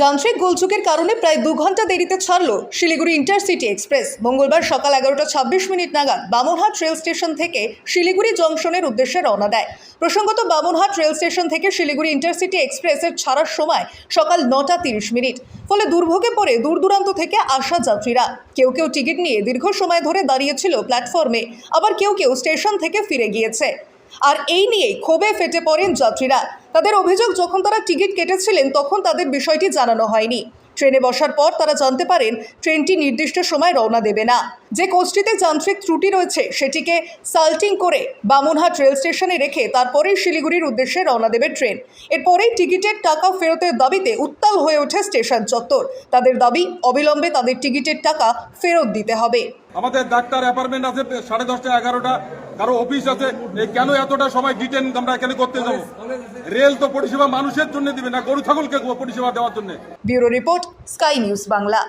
যান্ত্রিক গোলচুকের কারণে প্রায় দু ঘণ্টা দেরিতে ছাড়ল শিলিগুড়ি ইন্টারসিটি এক্সপ্রেস। মঙ্গলবার সকাল এগারোটা ছাব্বিশ মিনিট নাগাদ বামনহাট রেল স্টেশন থেকে শিলিগুড়ি জংশনের উদ্দেশ্যে রওনা দেয়। প্রসঙ্গত বামনহাট রেল স্টেশন থেকে শিলিগুড়ি ইন্টারসিটি এক্সপ্রেসের ছাড়ার সময় সকাল নটা তিরিশ মিনিট। ফলে দুর্ভোগে পড়ে দূর দূরান্ত থেকে আসা যাত্রীরা। কেউ কেউ টিকিট নিয়ে দীর্ঘ সময় ধরে দাঁড়িয়েছিল প্ল্যাটফর্মে। আবার কেউ কেউ স্টেশন থেকে ফিরে গিয়েছে। আর এই নিয়েই ক্ষোভে ফেটে পড়েন যাত্রীরা। তাদের অভিযোগ, যখন তারা টিকিট কেটেছিলেন, তখন তাদের বিষয়টি জানানো হয়নি। ট্রেনে বসার পর তারা জানতে পারেন, ট্রেনটি নির্দিষ্ট সময় রওনা দেবে না। যে কোচটিতে যান্ত্রিক ত্রুটি রয়েছে সেটিকে সাল্টিং করে বামুনহাট রেল স্টেশনে রেখে তারপরেই শিলিগুড়ির উদ্দেশ্যে রওনা দেবে ট্রেন। এরপরেই টিকিটের টাকা ফেরতের দাবিতে উত্তাল হয়ে ওঠে স্টেশন চত্বর। তাদের দাবি অবিলম্বে তাদের টিকিটের টাকা ফেরত দিতে হবে। আমাদের ডাক্তার অ্যাপার্টমেন্ট আছে সাড়ে দশটা এগারোটা কারও অফিস আছে। এই কেন এতটা সময় ডিটেন আমরা এখানে করতে যাব? রেল তো পরিষেবা মানুষের জন্য দিবে না গরু ছাগলকে পরিষেবা দেওয়ার জন্য। Bureau report Sky News Bangla.